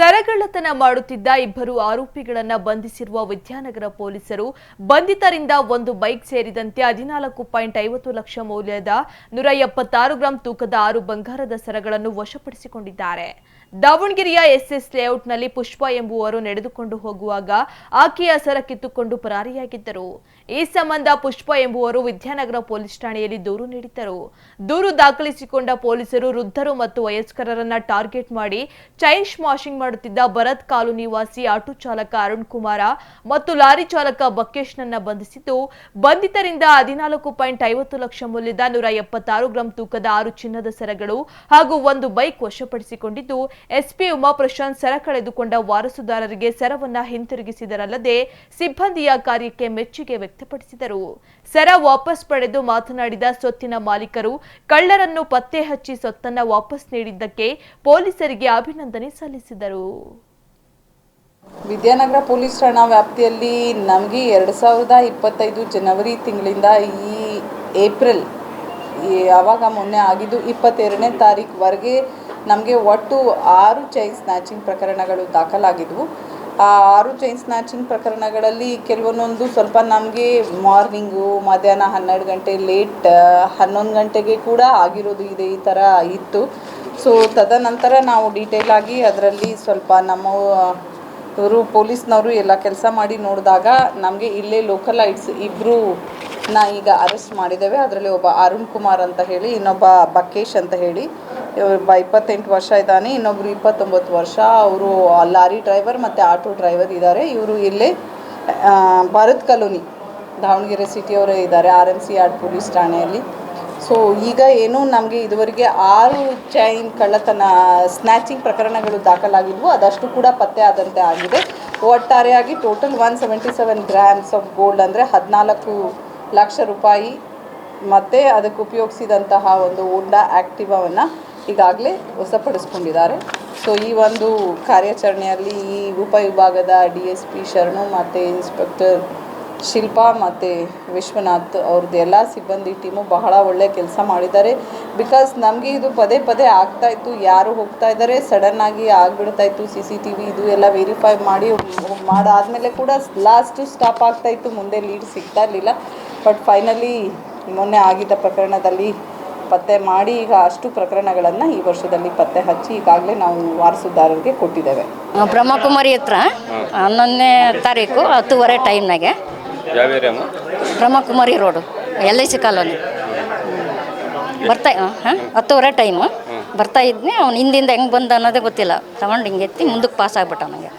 ಸರಗಳ್ಳತನ ಮಾಡುತ್ತಿದ್ದ ಇಬ್ಬರು ಆರೋಪಿಗಳನ್ನು ಬಂಧಿಸಿರುವ ವಿದ್ಯಾನಗರ ಪೊಲೀಸರು ಬಂಧಿತರಿಂದ ಒಂದು ಬೈಕ್ ಸೇರಿದಂತೆ ಹದಿನಾಲ್ಕು ಪಾಯಿಂಟ್ ಐವತ್ತು ಲಕ್ಷ ಮೌಲ್ಯದ ನೂರ ಎಪ್ಪತ್ತಾರು ಗ್ರಾಂ ತೂಕದ ಆರು ಬಂಗಾರದ ಸರಗಳನ್ನು ವಶಪಡಿಸಿಕೊಂಡಿದ್ದಾರೆ. ದಾವಣಗೆರೆಯ ಎಸ್ಎಸ್ ಲೇಔಟ್ನಲ್ಲಿ ಪುಷ್ಪ ಎಂಬುವರು ನಡೆದುಕೊಂಡು ಹೋಗುವಾಗ ಆಕೆಯ ಸರ ಕಿತ್ತುಕೊಂಡು ಪರಾರಿಯಾಗಿದ್ದರು. ಈ ಸಂಬಂಧ ಪುಷ್ಪ ಎಂಬುವರು ವಿದ್ಯಾನಗರ ಪೊಲೀಸ್ ಠಾಣೆಯಲ್ಲಿ ದೂರು ನೀಡಿದ್ದರು. ದೂರು ದಾಖಲಿಸಿಕೊಂಡ ಪೊಲೀಸರು ವೃದ್ಧರು ಮತ್ತು ವಯಸ್ಕರರನ್ನ ಟಾರ್ಗೆಟ್ ಮಾಡಿ ಚೈನ್ ಸ್ಮಾಶಿಂಗ್ ಮಾಡುತ್ತಿದ್ದ ಭರತ್ ಕಾಲು ನಿವಾಸಿ ಆಟೋ ಚಾಲಕ ಅರುಣ್ ಕುಮಾರ ಮತ್ತು ಲಾರಿ ಚಾಲಕ ಬಕೇಶ್ನನ್ನ ಬಂಧಿಸಿದ್ದು, ಬಂಧಿತರಿಂದ ಹದಿನಾಲ್ಕು ಪಾಯಿಂಟ್ ಐವತ್ತು ಲಕ್ಷ ಮೌಲ್ಯದ ನೂರ ಎಪ್ಪತ್ತಾರು ಗ್ರಾಂ ತೂಕದ ಆರು ಚಿನ್ನದ ಸರಗಳು ಹಾಗೂ ಒಂದು ಬೈಕ್ ವಶಪಡಿಸಿಕೊಂಡಿದ್ದು ಎಸ್ಪಿ ಉಮಾಪ್ರಶಾಂತ್ ಸರ ಕಳೆದುಕೊಂಡ ವಾರಸುದಾರರಿಗೆ ಸರವನ್ನ ಹಿಂತಿರುಗಿಸಿದರಲ್ಲದೆ ಸಿಬ್ಬಂದಿಯ ಕಾರ್ಯಕ್ಕೆ ಮೆಚ್ಚುಗೆ ವ್ಯಕ್ತಪಡಿಸಿದರು. ಸರ ವಾಪಸ್ ಪಡೆದು ಮಾತನಾಡಿದ ಸೊತ್ತಿನ ಮಾಲೀಕರು ಕಳ್ಳರನ್ನು ಪತ್ತೆ ಹಚ್ಚಿ ಸೊತ್ತನ್ನ ವಾಪಸ್ ನೀಡಿದ್ದಕ್ಕೆ ಪೊಲೀಸರಿಗೆ ಅಭಿನಂದನೆ ಸಲ್ಲಿಸಿದರು. ವಿದ್ಯಾನಗರ ಪೊಲೀಸ್ ಠಾಣಾ ವ್ಯಾಪ್ತಿಯಲ್ಲಿ ನಮಗೆ ಎರಡು ಸಾವಿರದ ಇಪ್ಪತ್ತೈದು ಜನವರಿ ತಿಂಗಳಿಂದ ಈ ಏಪ್ರಿಲ್ ಯಾವಾಗ ಮೊನ್ನೆ ಆಗಿದ್ದು ಇಪ್ಪತ್ತೆರಡನೇ ತಾರೀಕುವರೆಗೆ ನಮಗೆ ಒಟ್ಟು ಆರು ಚೈನ್ ಸ್ನ್ಯಾಚಿಂಗ್ ಪ್ರಕರಣಗಳು ದಾಖಲಾಗಿದ್ವು. ಆ ಆರು ಚೈನ್ ಸ್ನ್ಯಾಚಿಂಗ್ ಪ್ರಕರಣಗಳಲ್ಲಿ ಕೆಲವೊಂದೊಂದು ಸ್ವಲ್ಪ ನಮಗೆ ಮಾರ್ನಿಂಗು ಮಧ್ಯಾಹ್ನ ಹನ್ನೆರಡು ಗಂಟೆ ಲೇಟ್ ಹನ್ನೊಂದು ಗಂಟೆಗೆ ಕೂಡ ಆಗಿರೋದು ಇದೆ ಈ ಥರ ಇತ್ತು. ಸೊ ತದನಂತರ ನಾವು ಡೀಟೇಲ್ ಆಗಿ ಅದರಲ್ಲಿ ಸ್ವಲ್ಪ ನಮ್ಮ ಇವರು ಪೊಲೀಸ್ನವರು ಎಲ್ಲ ಕೆಲಸ ಮಾಡಿ ನೋಡಿದಾಗ ನಮಗೆ ಇಲ್ಲೇ ಲೋಕಲ್ ಐಟ್ಸ್ ಇಬ್ಬರು ನಾ ಈಗ ಅರೆಸ್ಟ್ ಮಾಡಿದ್ದೇವೆ. ಅದರಲ್ಲಿ ಒಬ್ಬ ಅರುಣ್ ಕುಮಾರ್ ಅಂತ ಹೇಳಿ, ಇನ್ನೊಬ್ಬ ಬಕೇಶ್ ಅಂತ ಹೇಳಿ. ಒಬ್ಬ ಇಪ್ಪತ್ತೆಂಟು ವರ್ಷ ಇದ್ದಾನೆ, ಇನ್ನೊಬ್ರು ಇಪ್ಪತ್ತೊಂಬತ್ತು ವರ್ಷ. ಅವರು ಲಾರಿ ಡ್ರೈವರ್ ಮತ್ತು ಆಟೋ ಡ್ರೈವರ್ ಇದ್ದಾರೆ ಇವರು ಇಲ್ಲೇ ಭರತ್ ಭಾರತ್ ಕಾಲೋನಿ, ದಾವಣಗೆರೆ ಸಿಟಿಯವರೇ ಇದ್ದಾರೆ R M C order police ಠಾಣೆಯಲ್ಲಿ. ಸೊ ಈಗ ಏನು ನಮಗೆ ಇದುವರೆಗೆ ಆರು ಚೈನ್ ಕಳ್ಳತನ ಸ್ನ್ಯಾಚಿಂಗ್ ಪ್ರಕರಣಗಳು ದಾಖಲಾಗಿದ್ವು. ಅದಷ್ಟು ಕೂಡ ಪತ್ತೆ ಆದಂತೆ ಆಗಿದೆ. ಒಟ್ಟಾರೆಯಾಗಿ total one seventy seven grams of gold ಅಂದರೆ ಹದಿನಾಲ್ಕು ಲಕ್ಷ ರೂಪಾಯಿ. ಮತ್ತು ಅದಕ್ಕೆ ಉಪಯೋಗಿಸಿದಂತಹ ಒಂದು ಉಂಡಾ ಆ್ಯಕ್ಟಿವಾವನ್ನು ಈಗಾಗಲೇ ವಶಪಡಿಸ್ಕೊಂಡಿದ್ದಾರೆ. ಸೊ ಈ ಒಂದು ಕಾರ್ಯಾಚರಣೆಯಲ್ಲಿ ಈ ಉಪವಿಭಾಗದ ಡಿ ಎಸ್ ಪಿ ಶರಣು ಮತ್ತು ಇನ್ಸ್ಪೆಕ್ಟರ್ ಶಿಲ್ಪಾ ಮತ್ತು ವಿಶ್ವನಾಥ್ ಅವ್ರದ್ದು ಎಲ್ಲ ಸಿಬ್ಬಂದಿ ಟೀಮು ಬಹಳ ಒಳ್ಳೆ ಕೆಲಸ ಮಾಡಿದ್ದಾರೆ. ಬಿಕಾಸ್ ನಮಗೆ ಇದು ಪದೇ ಪದೇ ಆಗ್ತಾ ಇತ್ತು, ಯಾರು ಹೋಗ್ತಾ ಇದ್ದಾರೆ ಸಡನ್ನಾಗಿ ಆಗಿಬಿಡ್ತಾ ಇತ್ತು ಸಿ ಸಿ ಟಿ ವಿ ಇದು ಎಲ್ಲ ವೆರಿಫೈ ಮಾಡಿ ಮಾಡಾದಮೇಲೆ ಕೂಡ ಲಾಸ್ಟು ಸ್ಟಾಪ್ ಆಗ್ತಾ ಇತ್ತು, ಮುಂದೆ ಲೀಡ್ ಸಿಗ್ತಾ ಇರಲಿಲ್ಲ. ಬಟ್ ಫೈನಲಿ ಮೊನ್ನೆ ಆಗಿದ್ದ ಪ್ರಕರಣದಲ್ಲಿ ಪತ್ತೆ ಮಾಡಿ ಈಗ ಅಷ್ಟು ಪ್ರಕರಣಗಳನ್ನು ಈ ವರ್ಷದಲ್ಲಿ ಪತ್ತೆ ಹಚ್ಚಿ ಈಗಾಗಲೇ ನಾವು ವಾರಸುದಾರರಿಗೆ ಕೊಟ್ಟಿದ್ದೇವೆ. ಬ್ರಹ್ಮಕುಮಾರಿ ಹತ್ರ ಹನ್ನೊಂದನೇ ತಾರೀಕು ಹತ್ತುವರೆ ಟೈಮ್ನಾಗೆ Brahmakumari road L I C colony. ಬರ್ತಾ ಹಾಂ ಹತ್ತುವರೆ ಟೈಮು. ಬರ್ತಾ ಇದ್ನಿ ಅವ್ನು ಹಿಂದಿಂದ ಹೆಂಗೆ ಬಂದ ಅನ್ನೋದೇ ಗೊತ್ತಿಲ್ಲ. ತಗೊಂಡು ಹಿಂಗೆ ಎತ್ತಿ ಮುಂದಕ್ಕೆ ಪಾಸ್ ಆಗ್ಬಿಟ್ಟ ನನಗೆ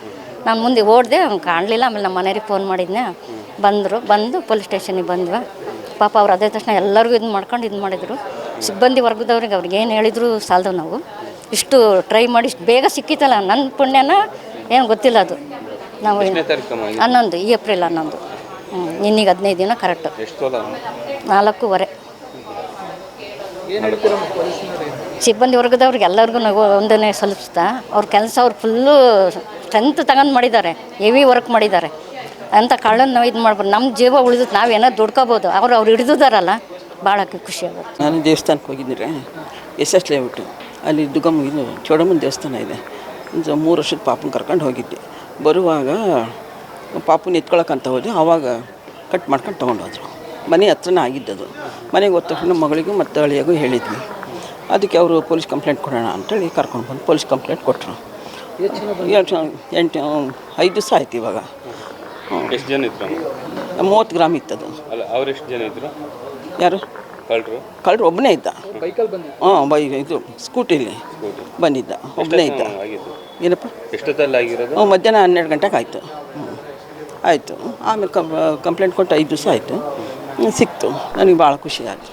ನಾನು ಮುಂದೆ ಓಡಿದೆ ಅವ್ನು ಕಾಣಲಿಲ್ಲ ಆಮೇಲೆ ನಮ್ಮ ಮನೆಯವ್ರಿಗೆ ಫೋನ್ ಮಾಡಿದ್ನೆ. ಬಂದರು ಬಂದು ಪೊಲೀಸ್ ಸ್ಟೇಷನಿಗೆ ಬಂದ್ವಿ. ಪಾಪ ಅವ್ರು ಅದೇ ತಕ್ಷಣ ಎಲ್ಲರಿಗೂ ಇದು ಮಾಡ್ಕೊಂಡು ಇದು ಮಾಡಿದರು. ಸಿಬ್ಬಂದಿ ವರ್ಗದವ್ರಿಗೆ ಅವ್ರಿಗೆ ಏನು ಹೇಳಿದ್ರು ಸಾಲದು ನಾವು. ಇಷ್ಟು ಟ್ರೈ ಮಾಡಿ ಇಷ್ಟು ಬೇಗ ಸಿಕ್ಕಿತಲ್ಲ ನನ್ನ ಪುಣ್ಯನ ಏನು ಗೊತ್ತಿಲ್ಲ ಅದು. ನಾವು? ಹನ್ನೊಂದು ಈ ಏಪ್ರಿಲ್ ಹನ್ನೊಂದು. ಹ್ಞೂ ಇನ್ನೀಗ ಹದಿನೈದು ದಿನ ಕರೆಕ್ಟ್ ನಾಲ್ಕೂವರೆ. ಸಿಬ್ಬಂದಿ ವರ್ಗದವ್ರಿಗೆ ಎಲ್ಲರಿಗೂ ನಾವು ಒಂದನೇ ಸಲ್ಲಿಸ್ತಾ ಅವ್ರ ಕೆಲಸ ಅವ್ರು ಫುಲ್ಲು ಸ್ಟ್ರೆಂತ್ ತಗೊಂಡು ಮಾಡಿದ್ದಾರೆ ಹೆವಿ ವರ್ಕ್ ಮಾಡಿದ್ದಾರೆ. ಅಂತ ಕಳ್ಳನ್ನು ನಾವು ಇದು ಮಾಡ್ಬೋದು ನಮ್ಮ ಜೀವ ಉಳಿದು ನಾವೇನೋ ದುಡ್ಕೋಬೋದು ಅವ್ರು ಅವ್ರು ಹಿಡಿದಾರಲ್ಲ ಭಾಳ ಖುಷಿ ಆಗುತ್ತೆ. ನಾನು ದೇವಸ್ಥಾನಕ್ಕೆ ಹೋಗಿದ್ದೀರಿ. S S layout. ಅಲ್ಲಿ ದುಗಮ್ಮ ಇದು ಚೋಡಮ್ಮನ ದೇವಸ್ಥಾನ ಇದೆ. ಒಂದು ಮೂರು ವರ್ಷದ ಪಾಪನ ಕರ್ಕೊಂಡು ಹೋಗಿದ್ದೆ. ಬರುವಾಗ ಪಾಪನ ಎತ್ಕೊಳಕ್ಕಂತ ಹೋದೆ. ಆವಾಗ ಕಟ್ ಮಾಡ್ಕೊಂಡು ತೊಗೊಂಡೋದ್ರು ಮನೆ ಹತ್ರನೇ ಆಗಿದ್ದದು ಮನೆಗೆ ಹೋದ ತಕ್ಷಣ ಮಗಳಿಗೂ ಮತ್ತು ಅಳಿಯಾಗೂ ಹೇಳಿದ್ವಿ. ಅದಕ್ಕೆ ಅವರು ಪೊಲೀಸ್ ಕಂಪ್ಲೇಂಟ್ ಕೊಡೋಣ ಅಂತೇಳಿ ಕರ್ಕೊಂಡು ಬಂದು ಪೊಲೀಸ್ ಕಂಪ್ಲೇಂಟ್ ಕೊಟ್ಟರು. ಎಂಟು ಎಂಟು ಐದು ದಿವಸ ಆಯ್ತು ಇವಾಗ. ಎಷ್ಟು ಜನ ಇತ್ತು? ಮೂವತ್ತು ಗ್ರಾಮ್ ಇತ್ತದು ಅಲ್ಲ ಅವ್ರು ಎಷ್ಟು ಜನ ಇದ್ರು? ಯಾರು? ಕಳ್ಳರು. ಕಳ್ಳರು ಒಬ್ಬನೇ ಇದ್ದ. ಹಾಂ ಬೈ ಇದು ಸ್ಕೂಟಿಲಿ ಬಂದಿದ್ದ ಒಬ್ಬನೇ ಇದ್ದ. ಏನಪ್ಪ? ಹ್ಞೂ ಮಧ್ಯಾಹ್ನ ಹನ್ನೆರಡು ಗಂಟೆಗೆ ಆಯಿತು. ಆಯಿತು. ಆಮೇಲೆ ಕಂಪ್ಲೇಂಟ್ ಕೊಟ್ಟು ಐದು ದಿವಸ ಆಯಿತು. ಸಿಕ್ತು. ನನಗೆ ಭಾಳ ಖುಷಿ ಆಯಿತು.